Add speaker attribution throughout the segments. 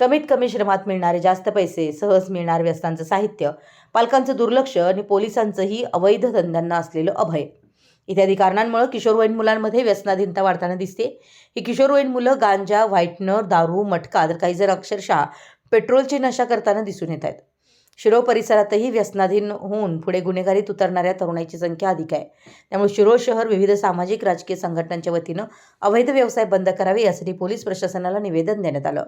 Speaker 1: कमीत कमी श्रमात मिळणारे जास्त पैसे सहज मिळणारे व्यस्तांचं साहित्य पालकांचं दुर्लक्ष आणि पोलिसांचंही अवैध धंद्यांना असलेलं अभय. इत्यादी कारणांमुळे किशोरवयीन मुलांमध्ये व्यसनाधीनता वाढताना दिसते. ही किशोरवयीन मुलं गांजा व्हाईटनर दारू मटका तर काही जर अक्षरशः पेट्रोलची नशा करताना दिसून येत आहेत. शिरो परिसरातही व्यसनाधीन होऊन पुढे गुन्हेगारीत उतरणाऱ्या तरुणाईची संख्या अधिक आहे. त्यामुळे शिरोळ शहर विविध सामाजिक राजकीय संघटनांच्या वतीनं अवैध व्यवसाय बंद करावे यासाठी पोलीस प्रशासनाला निवेदन देण्यात आलं.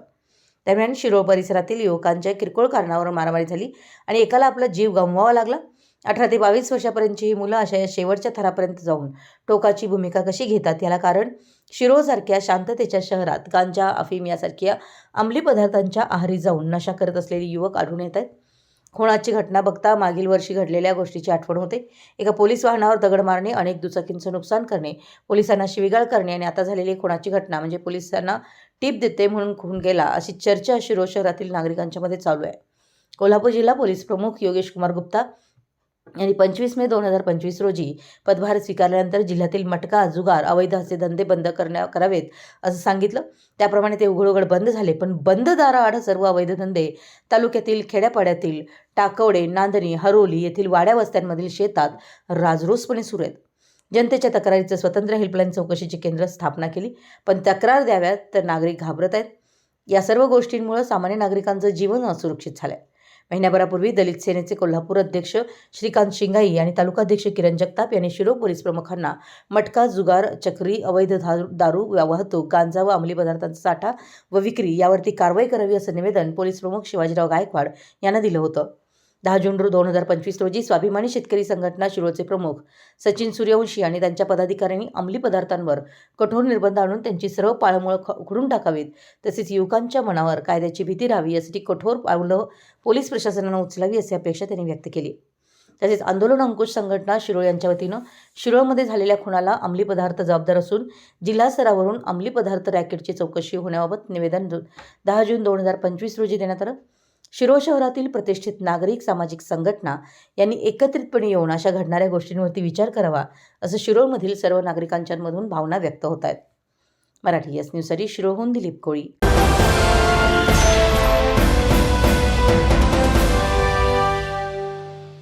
Speaker 1: दरम्यान शिरोळ परिसरातील युवकांच्या किरकोळ कारणावर मारामारी झाली आणि एकाला आपला जीव गमवावा लागला. अठरा ते बावीस वर्षापर्यंतची ही मुलं अशा या शेवटच्या थरापर्यंत जाऊन टोकाची भूमिका कशी घेतात याला कारण शिरोसारख्या शांततेच्या शहरात गांजा अफीम यासारख्या अंमली पदार्थांच्या आहारी जाऊन नशा करत असलेले युवक आढळून येत आहेत. खुणाची घटना बघता मागील वर्षी घडलेल्या गोष्टीची आठवण होते. एका पोलीस वाहनावर दगड मारणे अनेक दुचाकींचं नुकसान करणे पोलिसांना शिवीगाळ करणे आणि आता झालेली खुणाची घटना म्हणजे पोलिसांना टीप देते म्हणून खून गेला अशी चर्चा शिरोळ शहरातील नागरिकांच्यामध्ये चालू आहे. कोल्हापूर जिल्हा पोलीस प्रमुख योगेश कुमार गुप्ता यांनी पंचवीस मे दोन हजार पंचवीस रोजी पदभार स्वीकारल्यानंतर जिल्ह्यातील मटका जुगार अवैध असे धंदे बंद करण्या करावेत असं सांगितलं. त्याप्रमाणे ते उघड उघड बंद झाले पण बंद दाराआड सर्व अवैध धंदे तालुक्यातील खेड्यापाड्यातील टाकवडे नांदणी हरोली येथील वाड्या वस्त्यांमधील शेतात राजरोसपणे सुरू आहेत. जनतेच्या तक्रारीचं स्वतंत्र हेल्पलाईन चौकशीची केंद्र स्थापना केली पण तक्रार द्याव्यात तर नागरिक घाबरत आहेत. या सर्व गोष्टींमुळे सामान्य नागरिकांचं जीवन असुरक्षित झालं आहे महिन्याभरापूर्वी दलित सेनेचे कोल्हापूर अध्यक्ष श्रीकांत शिंगाई आणि तालुकाध्यक्ष किरण जगताप यांनी शिरो पोलीस प्रमुखांना मटका जुगार चक्री अवैध दारू दारू वाहतूक गांजा व अंमली पदार्थांचा साठा व विक्री यावरती कारवाई करावी असं निवेदन पोलीस प्रमुख शिवाजीराव गायकवाड यांना दिलं होतं. दहा जून दोन हजार पंचवीस रोजी स्वाभिमानी शेतकरी संघटना शिरोळचे प्रमुख सचिन सूर्यवंशी आणि त्यांच्या पदाधिकाऱ्यांनी अंमली पदार्थांवर कठोर निर्बंध आणून त्यांची सर्व पाळमुळं ख उखडून टाकावीत. तसेच युवकांच्या मनावर कायद्याची भीती राहावी यासाठी कठोर पावलं पोलीस प्रशासनानं उचलावी अशी अपेक्षा त्यांनी व्यक्त केली. तसेच आंदोलन अंकुश संघटना शिरोळ यांच्या वतीनं शिरोळमध्ये झालेल्या खुणाला अंमली पदार्थ जबाबदार असून जिल्हा स्तरावरून अंमली पदार्थ रॅकेटची चौकशी होण्याबाबत निवेदन दहा जून दोन हजार पंचवीस रोजी देण्यात आलं. शिरो शहरातील प्रतिष्ठित नागरिक सामाजिक संघटना यांनी एकत्रितपणे येऊन अशा घडणाऱ्या गोष्टींवरती विचार करावा असं शिरोळमधील सर्व नागरिकांच्यामधून भावना व्यक्त होत आहेत. मराठी एस न्यूजसाठी शिरोहून दिलीप कोळी.